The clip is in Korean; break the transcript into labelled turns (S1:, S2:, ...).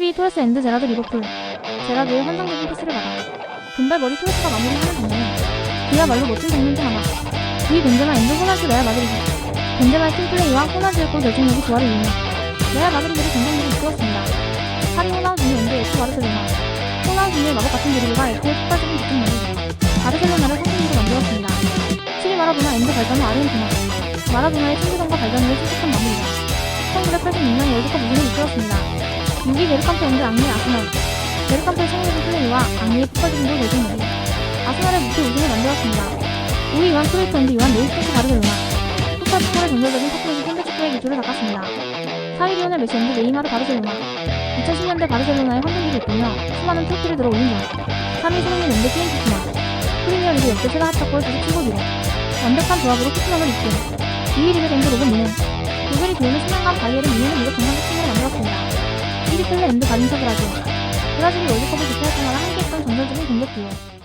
S1: 12위 토레스 앤드 제라드 리버풀. 제라드의 환상적인 패스를 받아. 금발머리 토레스가 마무리하는 장면은 그야말로 멋진 장면 중 하나. 9위 벤제마 앤드 호나주 레알 마드리드. 벤제마의 팀플레이와 호나주의 골 결정력이 조화를 이루며 레알 마드리드를 전성기로 이끌었습니다. 8위 호나우지뉴 앤드 FC 바르셀로나. 호나우지뉴의 마법 같은 드리블과 F의 폭발적인 집중력이 바르셀로나를 성공으로 만들었습니다. 7위 마라도나 앤드 발전후 아르헨티나. 마라도나의 신비성과 발전으로 씩씩한 마무리가 1986년 월드컵 6위 베르캄프 앤드 앙리 아스널. 베르캄프의 창의적인 플레이와 앙리의 폭발적인 골 결정력이 아스널의 무패 우승을 만들었습니다. 5위 요한 크루이프 앤드 요한 네이스토스 바르셀로나 축구의 전설적인 터프로스 현대 축구의 기초를 닦았습니다. 4위 리오넬 메시 앤드 네이마르 바르셀로나? 2010년대 바르셀로나의 환승기를 이끌며 수많은 트로피를 들어 올린 점. 3위 손흥민 앤드 피엔티키나 프리미어리그 역대 최다 합작골 97골 기록. 완벽한 조합으로 토트넘을 이끈 2위 리그 앤드 로본 미넨 독일이 도우는 신랑과 바이에른 미넨을 이겨 정상적 팀으로 만들었습니다 1위 펠레 앤드 가린처 브라질 브라질이 월드컵을 개최할 때마다 함께했던 전설적인 공격 듀오